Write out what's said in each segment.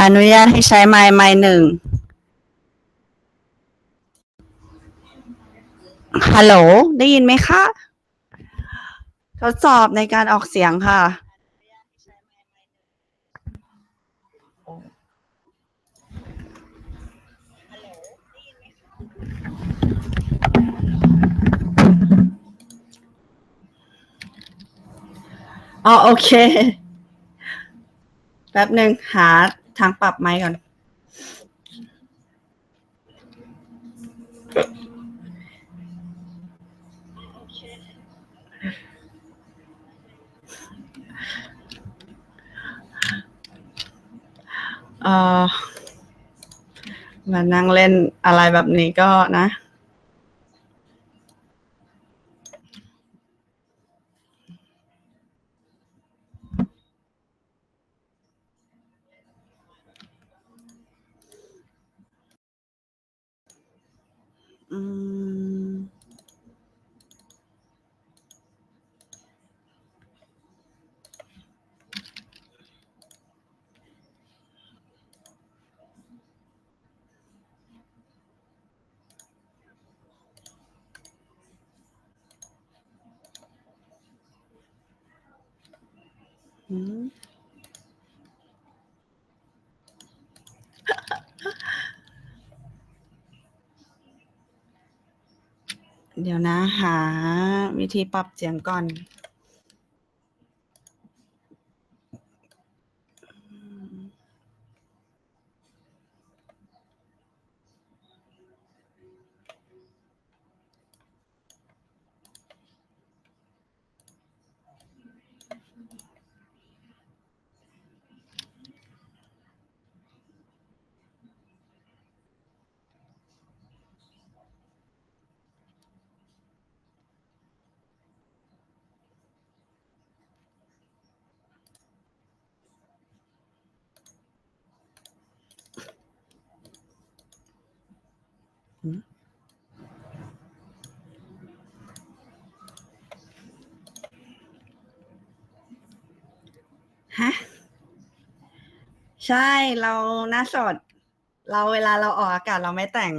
อนุญาตให้ใช้ไมค์ไมค์หนึ่ง ฮัลโหล ได้ยินไหมคะ ทดสอบในการออกเสียงค่ะ อ๋อโอเค ป๊บหนึ่งหาทางปรับไมค์ก่อน เออมานั่งเล่นอะไรแบบนี้ก็นะ เดี๋ยวนะ หา วิธีปรับเสียงก่อน ฮะ ใช่เราหน้าสด เราเวลาเราออกอากาศเราไม่แต่ง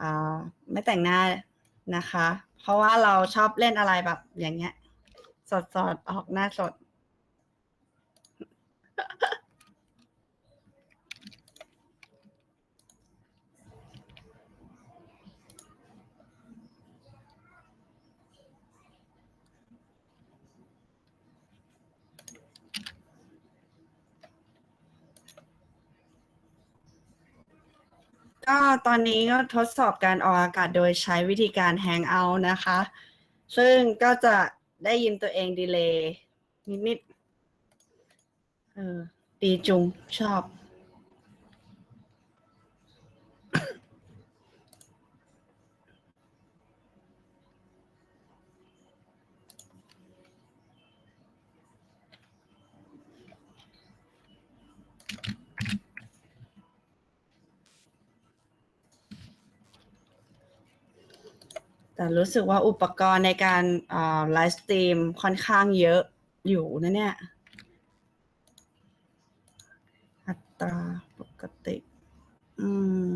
อ่าไม่แต่งหน้านะคะ เพราะว่าเราชอบเล่นอะไรแบบอย่างเงี้ย สดสดๆออกหน้าสด ก็ตอนนี้ก็ทดสอบการออกอากาศโดยใช้วิธีการแฮงเอาท์นะคะ ซึ่งก็จะได้ยินตัวเองดีเลย์นิดๆเออดีจุงชอบ แต่รู้สึกว่าอุปกรณ์ในการไลฟ์สตรีมค่อนข้างเยอะอยู่นะเนี่ย อัตราปกติ อืม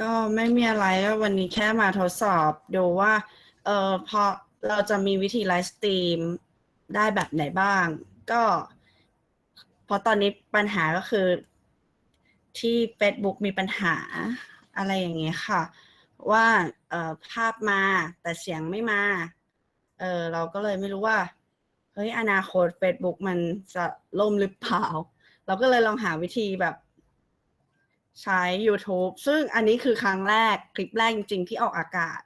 ก็ไม่มีอะไรก็วันนี้แค่มาทดสอบดูว่า เออพอเราจะมีวิธีไลฟ์สตรีมได้แบบไหนบ้าง ก็เพราะตอนนี้ปัญหาก็คือที่ Facebook มีปัญหาอะไรอย่างเงี้ยค่ะ ว่าเออภาพมาแต่เสียงไม่มาเออเราก็เลยไม่รู้ว่า เฮ้ยอนาคต Facebook มันจะล่มหรือเปล่า เราก็เลยลองหาวิธีแบบ ใช้ YouTube ซึ่งอันนี้คือครั้งแรกคลิปแรกจริง ๆ ที่ออกอากาศ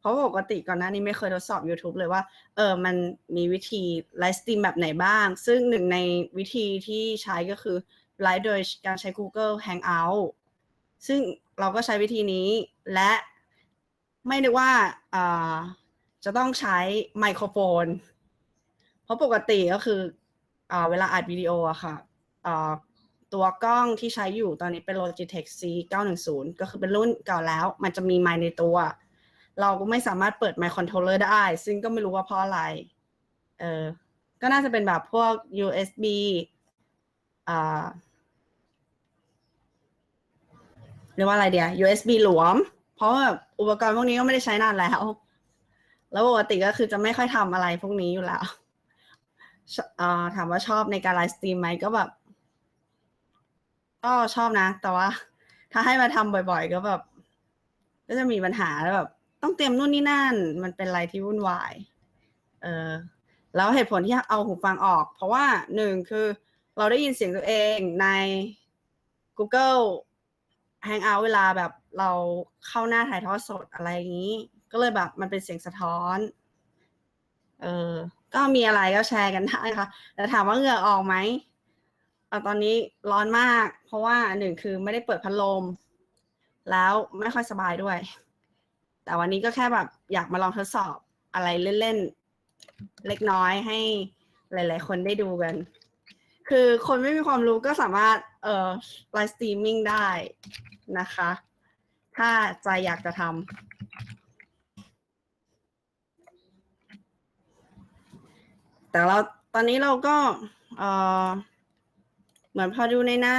เพราะปกติก่อนหน้านี้ไม่เคยทดสอบ YouTube เลยว่า เออมันมีวิธีไลฟ์สตรีมแบบไหนบ้าง ซึ่งหนึ่งในวิธีที่ใช้ก็คือไลฟ์โดยการใช้ Google Hangout ซึ่งเราก็ใช้วิธีนี้และไม่นึกว่าจะต้องใช้ไมโครโฟน เพราะปกติก็คืออเวลาอัดวิดีโออะค่ะ ตัวกล้องที่ใช้อยู่ตอนนี้เป็น Logitech C 910ก็คือเป็นรุ่นเก่าแล้ว มันจะมีไมค์ในตัว เราก็ไม่สามารถเปิดไมค์คอนโทรลเลอร์ได้ ซึ่งก็ไม่รู้ว่าเพราะอะไร เออ ก็น่าจะเป็นแบบพวก USB อ่าเรียกว่าอะไรเดียว USB หลวม เพราะแบบอุปกรณ์พวกนี้ก็ไม่ได้ใช้นานแล้ว แล้วปกติก็คือจะไม่ค่อยทำอะไรพวกนี้อยู่แล้วอ่าถามว่าชอบในการไลฟ์สตรีมไหมก็แบบ ก็ชอบนะ แต่ว่า ถ้าให้มาทำบ่อย ๆ ก็แบบ ก็จะมีปัญหาแล้วแบบ ต้องเตรียมนู่นนี่นั่น มันเป็นอะไรที่วุ่นวาย เออแล้วเหตุผลที่เอาหูฟังออก เพราะว่าหนึ่งคือเราได้ยินเสียงตัวเองใน Google Hangout เวลาแบบเราเข้าหน้าถ่ายทอดสดอะไรอย่างนี้ ก็เลยแบบมันเป็นเสียงสะท้อน เออก็มีอะไรก็แชร์กันได้ค่ะแต่ถามว่าเหงื่อออกไหม ตอนนี้ร้อนมาก เพราะว่าหนึ่งคือไม่ได้เปิดพัดลม แล้วไม่ค่อยสบายด้วย แต่วันนี้ก็แค่แบบอยากมาลองทดสอบอะไรเล่นๆ เล็กน้อยให้หลาย ๆ คนได้ดูกัน คือคนไม่มีความรู้ก็สามารถเอ่อไลฟ์สตรีมมิ่งได้นะคะ ถ้าใจอยากจะทำแต่เราตอนนี้เราก็เอ่อ เหมือนพอดูในหน้า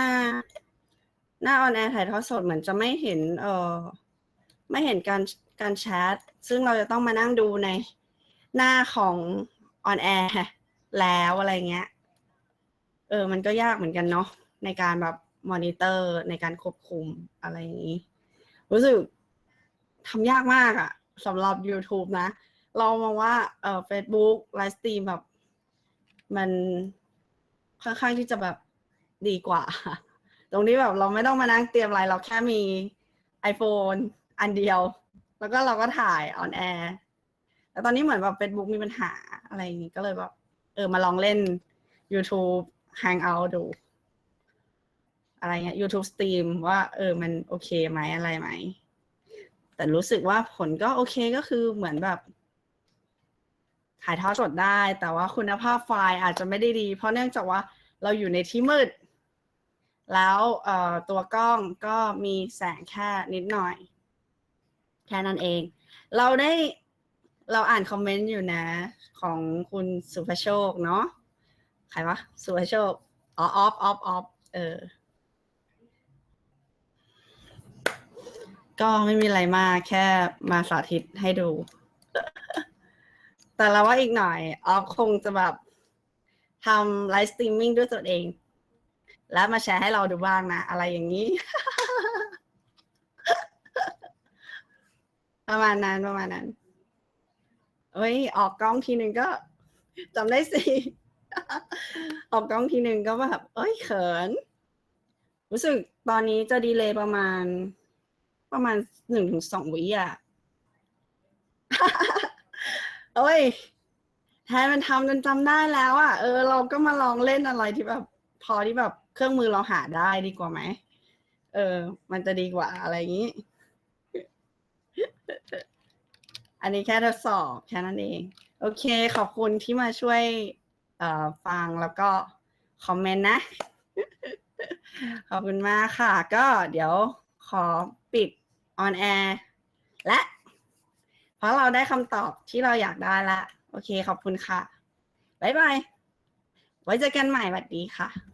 หน้าออนแอร์ถ่ายทอดสดเหมือนจะไม่เห็น เออไม่เห็นการการแชทซึ่งเราจะต้องมานั่งดูในหน้าของออนแอร์แล้วอะไรเงี้ย เออ มันก็ยากเหมือนกันเนาะในการแบบมอนิเตอร์ในการควบคุมอะไรอย่างนี้ รู้สึกทำยากมากอะสำหรับ YouTube นะ เรามองว่าเออ Facebook ไลฟ์สตรีมแบบ มันค่อนข้างที่จะแบบ ดีกว่า ตรงนี้แบบเราไม่ต้องมานั่งเตรียมอะไร เราแค่มี iPhone อันเดียว แล้วก็เราก็ถ่ายออนแอร์แต่ตอนนี้เหมือนแบบ Facebook มีปัญหาอะไรอย่างนี้ก็เลยแบบเออมาลองเล่น YouTube Hangout ดู อะไรเงี้ย YouTube Stream ว่าเออมันโอเคไหมอะไรไหม แต่รู้สึกว่าผลก็โอเคก็คือเหมือนแบบถ่ายทอดสดได้ แต่ว่าคุณภาพไฟล์อาจจะไม่ได้ดี เพราะเนื่องจากว่าเราอยู่ในที่มืด แล้วตัวกล้องก็มีแสงแค่นิดหน่อย แค่นั้นเอง เราได้เราอ่านคอมเมนต์อยู่นะ ของคุณสุภโชคเนาะใครวะสุภโชคอ๋อออฟออฟออฟเออ ก็ไม่มีอะไรมากแค่มาสาธิตให้ดู แต่เราว่าอีกหน่อยออฟคงจะแบบทำไลฟ์สตรีมมิ่งด้วยตัวเอง แล้วมาแชร์ให้เราดูบ้างนะ อะไรอย่างนี้ ประมาณนั้นประมาณนั้นเอ้ย ออกกล้องทีหนึ่งก็จำได้สิ ออกกล้องทีหนึ่งก็แบบเอ้ยเขิน รู้สึกตอนนี้จะดีเลยประมาณ ประมาณหนึ่งถึงสองวิอะเอ้ยแทนมันทำจนจำได้แล้วอะ เออ เราก็มาลองเล่นอะไรที่แบบ พอที่แบบ เครื่องมือเราหาได้ดีกว่าไหม เออ มันจะดีกว่าอะไรอย่างนี้ อันนี้แค่ทดสอบแค่นั้นเอง โอเค ขอบคุณที่มาช่วยฟังแล้วก็คอมเมนต์นะ ขอบคุณมากค่ะ ก็เดี๋ยวขอปิดออนแอร์และ เพราะเราได้คำตอบที่เราอยากได้ละ โอเค ขอบคุณค่ะ บ๊ายบาย ไว้เจอกันใหม่สวัสดีค่ะ